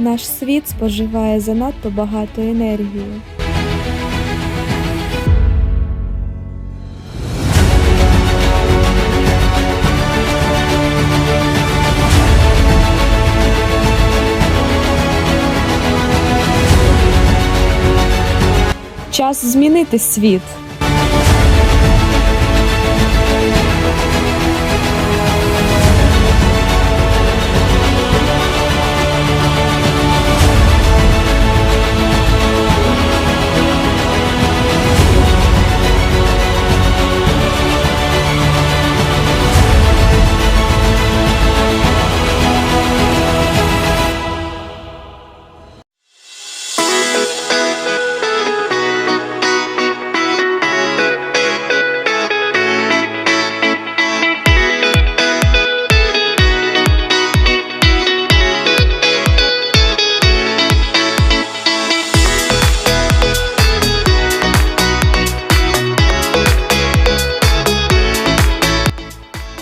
Наш світ споживає занадто багато енергії. Час змінити світ.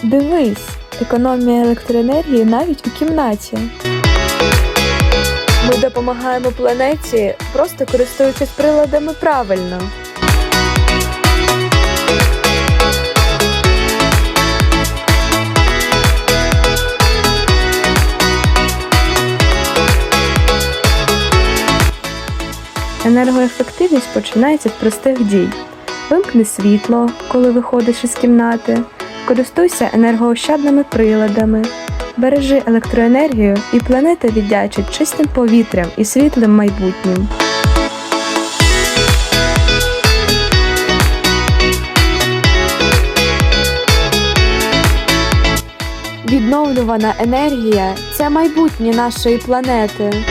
Дивись, економія електроенергії навіть у кімнаті. Ми допомагаємо планеті, просто користуючись приладами правильно. Енергоефективність починається з простих дій. Вимкни світло, коли виходиш із кімнати, користуйся енергоощадними приладами, бережи електроенергію, і планета віддячить чистим повітрям і світлим майбутнім. Відновлювана енергія це майбутнє нашої планети.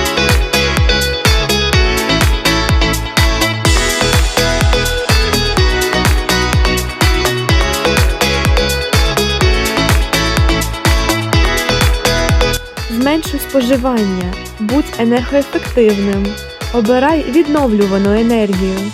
Зменшуй споживання, будь енергоефективним, обирай відновлювану енергію.